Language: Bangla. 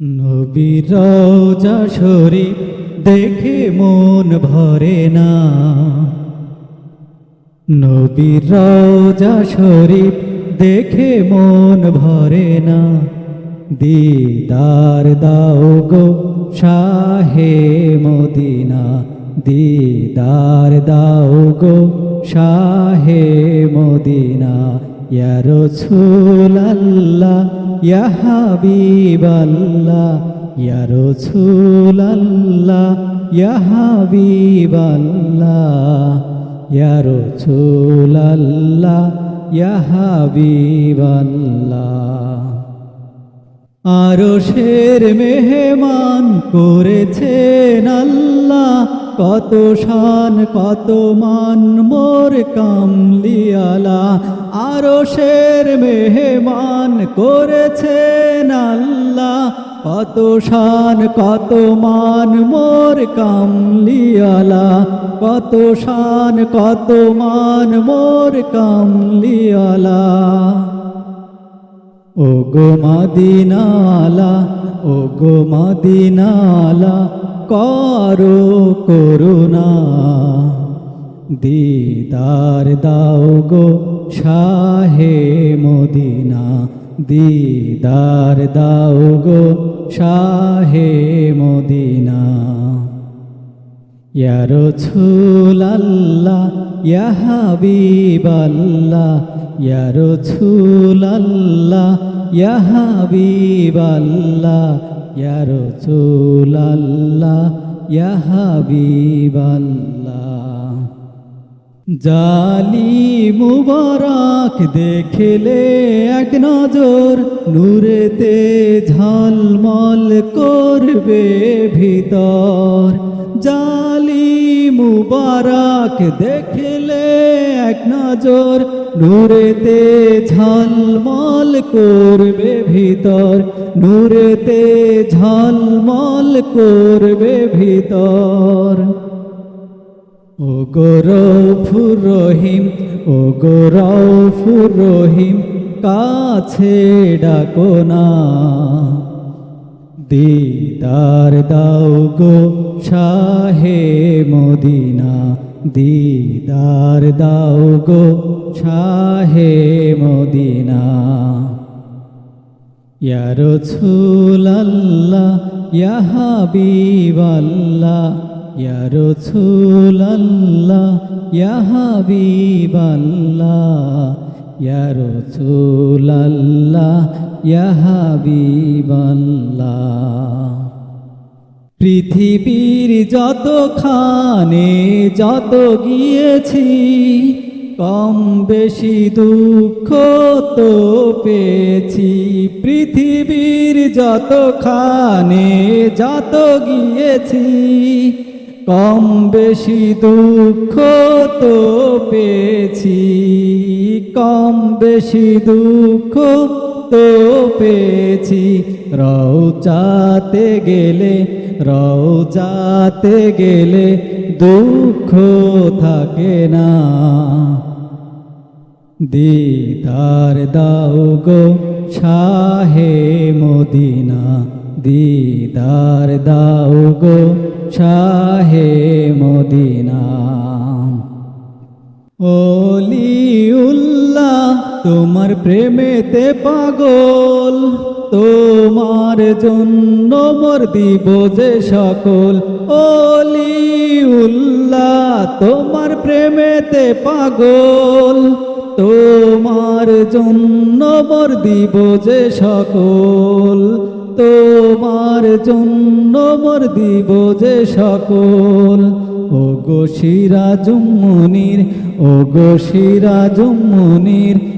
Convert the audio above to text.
নবীর রওজা শরীফ দেখে মন ভরে না। নবীর রওজা শরীফ দেখে মন ভরে না। দিদার দাও গো শাহে মদিনা, দিদার দাও গো শাহে মদিনা। ইয়া রাসূলাল্লাহ ইয়া হাবিবাল্লাহ ইয়া রাসূলাল্লাহ ইয়া হাবিবাল্লাহ ইয়া রাসূলাল্লাহ ইয়া হাবিবাল্লাহ। আরশের মেহমান করেছে আল্লাহ কত শান, কত মান, মোর কামলিয়ালা। আরশের মেহমান করেছেন আল্লাহ। কত শান, কত মান, মোর কামলিয়ালা। কত শান, কত মান, মোর কামলিয়ালা। ও গো মদিনালা ও গো মদিনালা, করো করুণা। দিদার দাও গো শাহে মদিনা, দিদার দাও গো শাহে মদিনা। ইয়া রাসূলাল্লাহ ইয়া ইয়া রাসূলাল্লাহ, ইয়া হাবিবাল্লাহ, ইয়া রাসূলাল্লাহ, ইয়া হাবিবাল্লাহ। জালি মুবারক দেখলে এক নজর, নূরেতে ঝলমল করবে ভিতর। জালি মুবারক দেখলে এক নজর নূরেতে ঝলমল করবে ভিতর, নূরেতে ঝলমল করবে ভিতর। ও গৌরফুর রহিম ও গৌরফুর রহিম, কাছে ডাকো না। দিদার দাও গো শাহে মদিনা, দিদার দাও গো শাহে মদিনা। ইয়া রাসূলাল্লাহ, ইয়া হাবিবাল্লাহ, ইয়া রাসূলাল্লাহ ইয়া পৃথিবীর যত খানে যত গিয়েছি, কম বেশি দুঃখ তো পেয়েছি। পৃথিবীর যত খানে যত গিয়েছি, কম বেশি দুঃখ তো পেয়েছি। কম বেশি দুঃখ তো পেয়েছি। রৌচাতে গেলে রৌচাতে গেলে দুঃখ থাকে না। দিদার দাও গো শাহে মদিনা। দিদার দাও গো শাহে মদিনা। ওলিউল্লাহ তোমার প্রেমেতে পাগল, তোমার জন্য মোর দিব যে সকল। ওলিউল্লাহ তোমার প্রেমেতে পাগল, তোমার জন্য মোর দিব যে সকল। তোমার জন্য মোর দিব যে সকল। ও গো সিরাজুমনির ও গো সিরাজুমনির